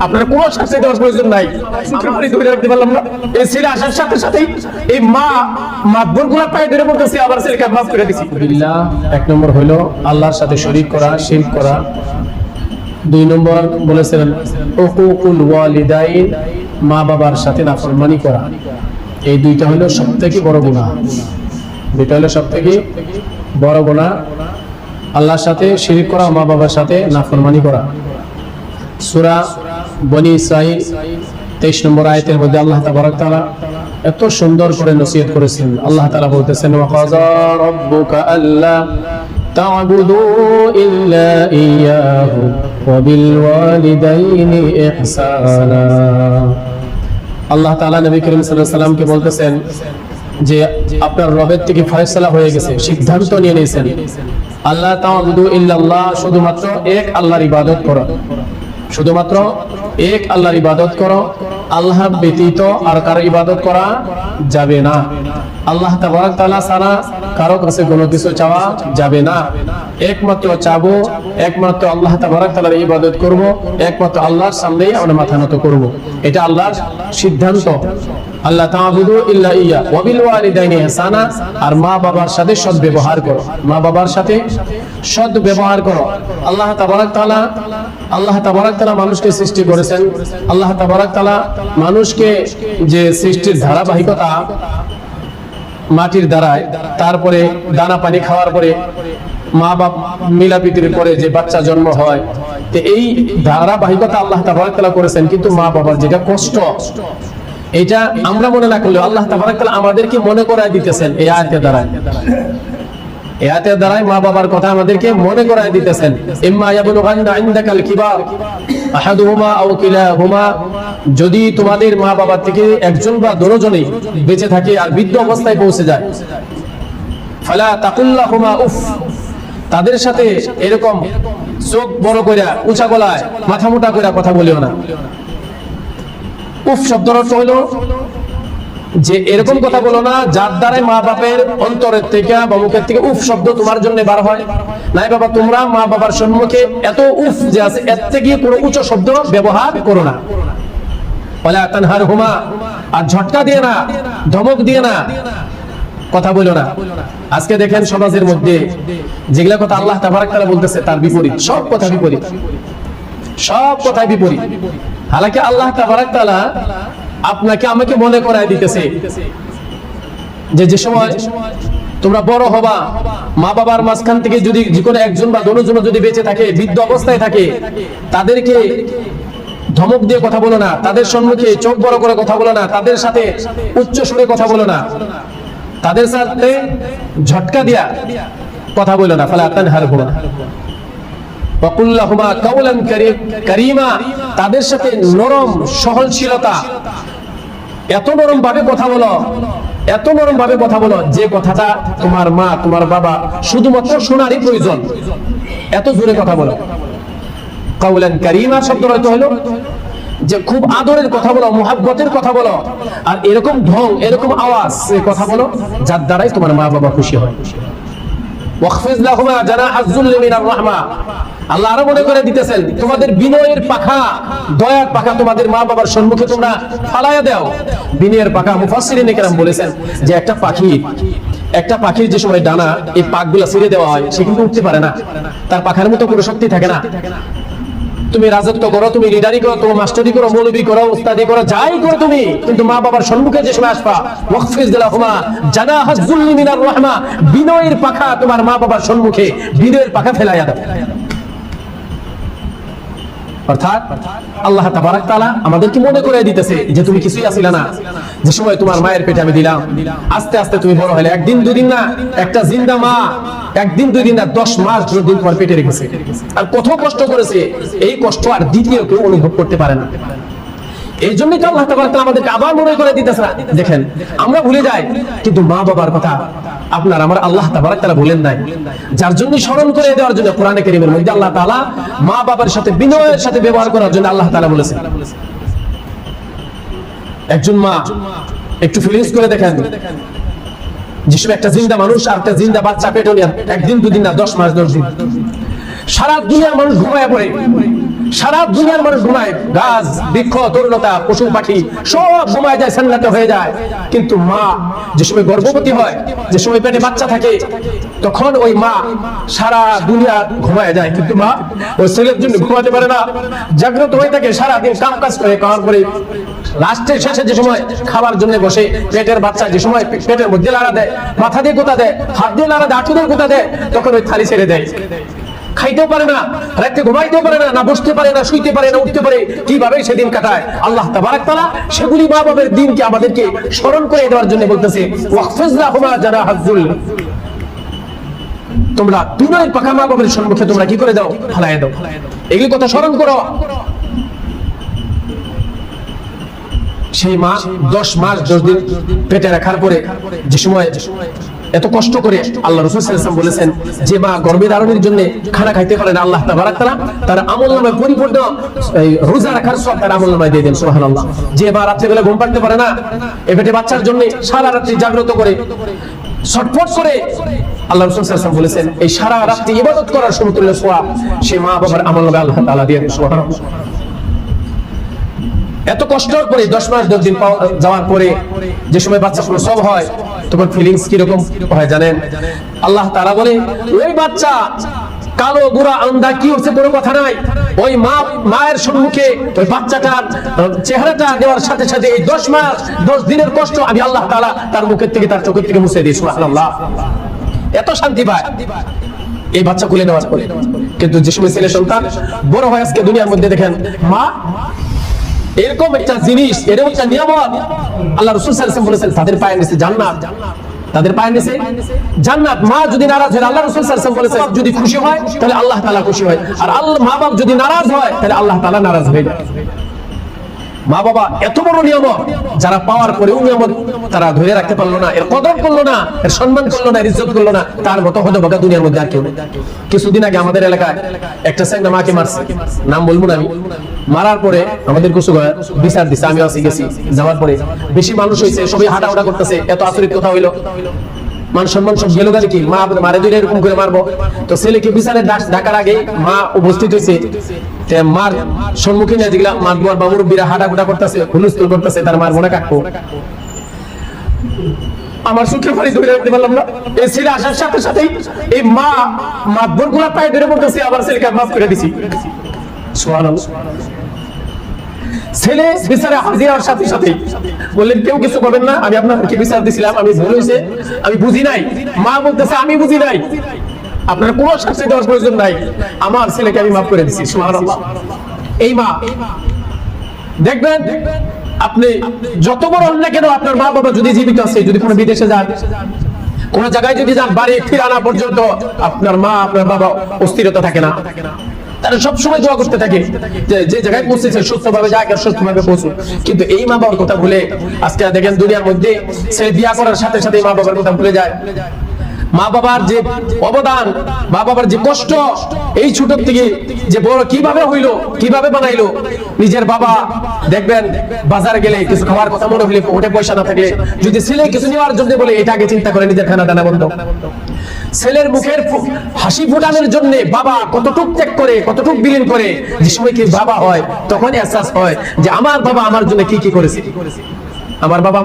আপনার প্রয়োজন নাই। রাখতে পারলাম না। এই ছেলে আসার সাথে সাথেই এই মা পায়ে ধরে আবার ছেলেকে মাফ করে এক নম্বর হলো আল্লাহর সাথে শরীক করা, শিরক করা। দুই নম্বর বলেছিলেন মা বাবার সাথে নাফরমানি করা। এই দুইটা হলো সব থেকে বড় গুণা দুইটা হলো সব থেকে বড় গুণা আল্লাহর সাথে শিরিক করা, মা বাবার সাথে নাফরমানি করা। সুরা বনি ইসরাইল তেইশ নম্বর আয়তের মধ্যে আল্লাহ তাবারক তাআলা এত সুন্দর করে নসিহত করেছেন। আল্লাহ তাআলা বলতেছেন, ওয়া কাযা রাব্বুকা আল্লা তা'বুদু ইল্লা ইয়াহু ওয়া বিল ওয়ালিদাইনি ইহসানা। আল্লাহ তালা নবী করিম সাল্লামকে বলতেছেন যে আপনার রবের থেকে ফয়সলা হয়ে গেছে, সিদ্ধান্ত নিয়ে নিয়েছেন। আল্লাহ ইল্লাল্লাহ, শুধুমাত্র এক আল্লাহর ইবাদত করো। শুধুমাত্র এক আল্লাহর ইবাদত করো, আল্লাহ ব্যতীত আর কারও ইবাদত করা যাবে না। আল্লাহ তাবারক তাআলা সারা কারও কাছে কোনো কিছু চাওয়া যাবে না। একমাত্র চাবো, একমাত্র আল্লাহ তাবারক তাআলার ইবাদত করব, একমাত্র আল্লাহর সামনেই আমরা মাথা নত করব। এটা আল্লাহর সিদ্ধান্ত। আল্লাহ তাআবুদু ইল্লা ইয়া, ওয়া বিল ওয়ালিদাইনি ইহসানা। আর মা বাবার সাথে সৎ ব্যবহার করো। মা বাবার সাথে সৎ ব্যবহার করো। আল্লাহ তাবারক তাআলা, আল্লাহ তাবারক তাআলা মানুষকে সৃষ্টি করেছেন। আল্লাহ তাবারক তাআলা মানুষকে যে সৃষ্টির ধারাবাহিকতা মাটির দ্বারায়, তারপরে দানা পানি খাওয়ার পরে মা বাপ মিলাপিতির পরে যে বাচ্চা জন্ম হয়, তো এই ধারাবাহিকতা আল্লাহ তাবারক তাআলা করেছেন। কিন্তু মা বাবার যেটা কষ্ট এটা আমরা মনে না করলেও আল্লাহ আমাদেরকে মনে করায় দিতেছেন এই আয়াতের দ্বারা দ্বারাই মা বাবার কথা আমাদেরকে মনে দিতেছেন। যদি তোমাদের মা বাবা থেকে একজন বা দুজনেই বেঁচে থাকে আর বৃদ্ধ অবস্থায় পৌঁছে যায়, ফালা উফ। তাদের সাথে এরকম চোখ বড় কইরা, উঁচা গলায়, মাথা মোটা কইরা কথা বলিও না। উফ শব্দের অর্থ হলো যে এরকম কথা বলো না, যার দ্বারাই মা বাপের অন্তরের থেকে বা মুখের থেকে উফ শব্দ তোমার জন্য বার হয়। নাই বাবা, তোমরা মা বাবার সম্মুখে এত উফ যে আছে, এর থেকে কোনো উচ্চ শব্দ ব্যবহার করো না। তানহার হুমা আর ঝটকা দিয়ে না, ধমক দিয়ে না, কথা বলো না। আজকে দেখেন সমাজের মধ্যে যেগুলা কথা আল্লাহ তাবারাক তাআলা বলতেছে, তার বিপরীত, সব কথা বিপরীত। সব কথাই বিপরীত। হালাকি আল্লাহ তাবারাক তাআলা আপনাকে, আমাকে মনে করায় দিতেছে যে যে সময় তোমরা বড় হবা, মা বাবার মাঝখান থেকে যদি যে কোনো একজন বা দুজন যদি বেঁচে থাকে, বৃদ্ধ অবস্থায় থাকে, তাদেরকে ধমক দিয়ে কথা বলো না, তাদের সম্মুখে চোখ বড় করে কথা বলো না, তাদের সাথে উচ্চ সুরে কথা বলো না, তাদের সাথে ঝটকা দিয়া কথা বলো না, ফলে আতান হার না ওয়াকুল্লাহুমা কাউলান কারীম, তাদের সাথে নরম সহনশীলতা। এত নরম ভাবে কথা বলো, এত নরম ভাবে কথা বলো, যে কথাটা তোমার মা, তোমার বাবা শুধুমাত্র শোনারই প্রয়োজন। এত জোরে কথা বলো। কাউলান কারীমা শব্দ হয়তো হলো যে খুব আদরের কথা বলো, মোহাব্বতের কথা বলো, আর এরকম ঢং, এরকম আওয়াজ কথা বলো, যার দ্বারাই তোমার মা বাবা খুশি হয়। আল্লাহ আরও মনে করে দিতেছেন, তোমাদের বিনয়ের পাখা, দয়ার পাখা তোমাদের মা বাবার সম্মুখে তোমরা ফালায়া দাও। বিনয়ের পাখা মুফাসিরিন কেরাম বলেছেন যে একটা পাখি, একটা পাখির যে সময় ডানা এই পাকগুলা ছিঁড়ে দেওয়া হয়, সে কিন্তু উঠতে পারে না। তার পাখার মতো কোনো শক্তি থাকে না। তুমি রাজত্ব করো, তুমি লিডারি করো, তুমি মাস্টারি করো, মৌলবি করো, উস্তাদি করো, যাই করো তুমি, কিন্তু মা বাবার সম্মুখে যে সময় আসবা ওয়াকফিজ দিলাহুমা জানাহাজ যুল্লি মিনার রাহমা, বিনয়ের পাখা তোমার মা বাবার সম্মুখে, বিনয়ের পাখা ফেলাইয়া দাও। অর্থাৎ আল্লাহ তাবারাক তাআলা আমাদেরকে মনে করে দিতেছে যে তুমি কিছুই আসিলা না। যে সময় তোমার মায়ের পেটে আমি দিলাম, আস্তে আস্তে তুমি বড় হলে, একদিন দুদিন না, একটা জিন্দা মা, একদিন দুই দিন না, দশ মাস দিন তোমার পেটে রেখেছে। আর কত কষ্ট করেছে, এই কষ্ট আর দ্বিতীয় কেউ অনুভব করতে পারে না। এই জন্যই তো আল্লাহ তাআলা আমাদেরকে আবার মনে করে দিতেছে না। দেখেন, আমরা ভুলে যাই, কিন্তু মা বাবার কথা আপনার আমার আল্লাহ তাবারাক তাআলা বলেন নাই। যার জন্য স্মরণ করে দেওয়ার জন্য কোরআনে কারীমের মধ্যে আল্লাহ তাআলা মা বাবার সাথে বিনয়ের সাথে ব্যবহার করার জন্য আল্লাহ তাআলা বলেছেন। একজন মা, একটু ফিলিংস করে দেখেন। যেসব একটা জিন্দা মানুষ, আর একটা জিন্দা বাচ্চা পেটে নিয়ে একদিন, দুদিন না, দশ মাস, দশ দিন। সারা দুনিয়ার মানুষ ঘুমায় পড়ে। সারা দুনিয়ার মানুষ ঘুমায়। গাছ, বৃক্ষ, তরুণতা, পশু, পাখি, সব ঘুমায় যায় সান্নাতে হয়ে যায়। কিন্তু মা, যে সময় গর্ভবতী হয়, যে সময় পেটে বাচ্চা থাকে, তখন ওই মা সারা দুনিয়া ঘুমায় যায়। কিন্তু মা ওই ছেলের জন্য ঘুমাতে পারে না। জাগ্রত হয়ে থাকে, সারাদিন কাম কাজ করে, কাম করে। লাস্টের শেষে যে সময় খাবার জন্য বসে, পেটের বাচ্চা যে সময় পেটের মধ্যে লাড়া দেয়, মাথা দিয়ে কোথা দেয়, হাত দিয়ে লাড়া দেয় আঁটু দিয়ে কোথা দেয়, তখন ওই থালি ছেড়ে দেয়। খাইতেও পারে না, রাতে ঘুমাইতেও পারে না না বসতে পারে না, শুইতে পারে না, উঠতে পারে, কীভাবে সেদিন কাটায়? আল্লাহ তাবারাক সেগুলি মা বাবার দিনকে আমাদেরকে স্মরণ করে দেওয়ার জন্য বলতেছে ওয়াকফিজ লাহুমা জানাহাজ্জুল। তোমরা দুনিয়ার পাকা মা বাবার সম্মুখে তোমরা কি করে দাও? ফালাই দাও। এগুলি কথা স্মরণ করো। সেই মা দশ মাস, দশ দিন পেটে রাখার পরে যে সময় এত কষ্ট করে আল্লাহ রসুল সাল্লাম বলেছেন, যে মা গর্ভে ধারণের জন্য খানা খাইতে পারে না, আল্লাহ তাবারাক তাআলা তার আমল নামায় পরিপূর্ণ রোজা রাখার সব তার আমল নামায় দিয়ে দেন, সুবহানাল্লাহ। যে মা রাত্রিবেলা ঘুম পাড়তে পারে না, এ পেটে বাচ্চার জন্য সারা রাত্রি জাগ্রত করে, ছটফট করে, আল্লাহ আল্লাহ এত কষ্ট করে দশ মাস দশ দিন যাওয়ার পরে যে সময় বাচ্চা সব হয় তখন ফিলিংস কীরকম? হয় জানেন? আল্লাহ তারা বলে, ওই বাচ্চা, কালো গুড়া আন্দা, কি হচ্ছে কোনো কথা নাই? ওই মা, মায়ের সম্মুখে ওই বাচ্চাটার চেহারাটা দেওয়ার সাথে সাথে এই দশ মাস, দশ দিনের কষ্ট আমি আল্লাহ তাআলা তার মুখের থেকে, তার চোখের থেকে মুছে দিই, সুবহানাল্লাহ। এত শান্তি পায়। এই বাচ্চা খুলে নেওয়ার পরে। কিন্তু যে সময় ছেলে সন্তান, বড় হয় আজকে দুনিয়ার মধ্যে, দেখেন, মা এরকম একটা জিনিস এরকম একটা নিয়ামত। আল্লাহ রসুল সাল্লাম বলেছেন, তাদের পায়ে নিচে জান্নাত। তাদের পায়ে নিচে জান্নাত। মা যদি নারাজ হয়, আল্লাহ রসুল সাল্লাম বলেছেন যদি খুশি হয়, তাহলে আল্লাহ তাআলা খুশি হয়। আর আল্লাহ মা বাপ যদি নারাজ হয়, তাহলে আল্লাহ তাআলা নারাজ হয়ে যায়। মা বাবা এত বড় নিয়ামত, যারা পাওয়ার পরেও নিয়ামত তারা ধরে রাখতে পারল না, এর কদর করল না, এর সম্মান করল না ইজ্জত করল না, তার মতো হয়তো বাবা দুনিয়ার মধ্যে আর কেউ কিছুদিন আগে আমাদের এলাকায় একটা স্যাংরা মাকে মারছে, নাম বলব না আমি। মারার পরে আমাদের কুসু বিচার দিছে আমি আসি গেছি, যাওয়ার পরে বেশি মানুষ হয়েছে সবাই হাঁটাউটা করতেছে, এত আচরিত কথা হইল। মান সম্মান সব গেল গাড়ি কি? মা মারে দুইটা এরকম করে মারবো। তো ছেলেকে ডাক- ডাকার আগে মা উপস্থিত হয়েছে মার সম্মুখীন হয়ে যেগুলা মার দুয়ার বাবুর বিরা হাঁটা গুটা করতেছে হুলস্থুল করতেছে, তার মার বোনা কাকু আমার চোখে পানি ধরে রাখতে পারলাম না। এই ছেলে আসার সাথে সাথেই এই মা মাতবরগুলা পায়ে ধরে পড়তেছে, আবার ছেলেকে মাফ করে দিছি। সুবহানাল্লাহ। ছেলে বিচারে হাজির হওয়ার সাথে সাথে বললেন, কেউ কিছু করবেন না, আমি আপনাকে বিচার দিছিলাম, আমি ভুল হয়েছে, আমি বুঝি নাই। মা বলতেছে, আমি বুঝি নাই। আপনার কোনো শাস্তি দেওয়ার প্রয়োজন নাই। আমার ছেলেকে আমি মাফ করে দিছি। সুবহানাল্লাহ। এই মা, দেখবেন, আপনি যত বড় হন না কেন আপনার মা বাবা যদি জীবিত আছে, যদি কোনো বিদেশে যান, কোন জায়গায় যদি যান, বাড়ি ফিরে আনা পর্যন্ত আপনার মা, আপনার বাবা অস্থিরতা থাকে না। তারা সবসময় দোয়া করতে থাকে যে যে জায়গায় পৌঁছেছে, সুস্থভাবে যাক আর সুস্থভাবে পৌঁছুক। কিন্তু এই মা বাবার কথা ভুলে, আজকে দেখেন দুনিয়ার মধ্যে সে বিয়া করার সাথে সাথে মা বাবার কথা ভুলে যায়। মা বাবার যে অবদান মা বাবার যে কষ্ট এই ছোট থেকে যে বড় কীভাবে হইল, কীভাবে বানাইলো, নিজের বাবা, দেখবেন, বাজার গেলে কিছু খাওয়ার কথা মনে হইলে ওটে পয়সা না থাকলে, যদি ছেলে কিছু নেওয়ার জন্য বলে, এটা আগে চিন্তা করে নিজের খানা দানা বন্ধ ছেলের মুখের হাসি ফোটানোর জন্য বাবা কতটুক ত্যাগ করে, কতটুক বিলীন করে, যে সময় কি বাবা হয় তখন এহসাস হয় যে আমার বাবা আমার জন্য কি কি করেছে। আমার বাবা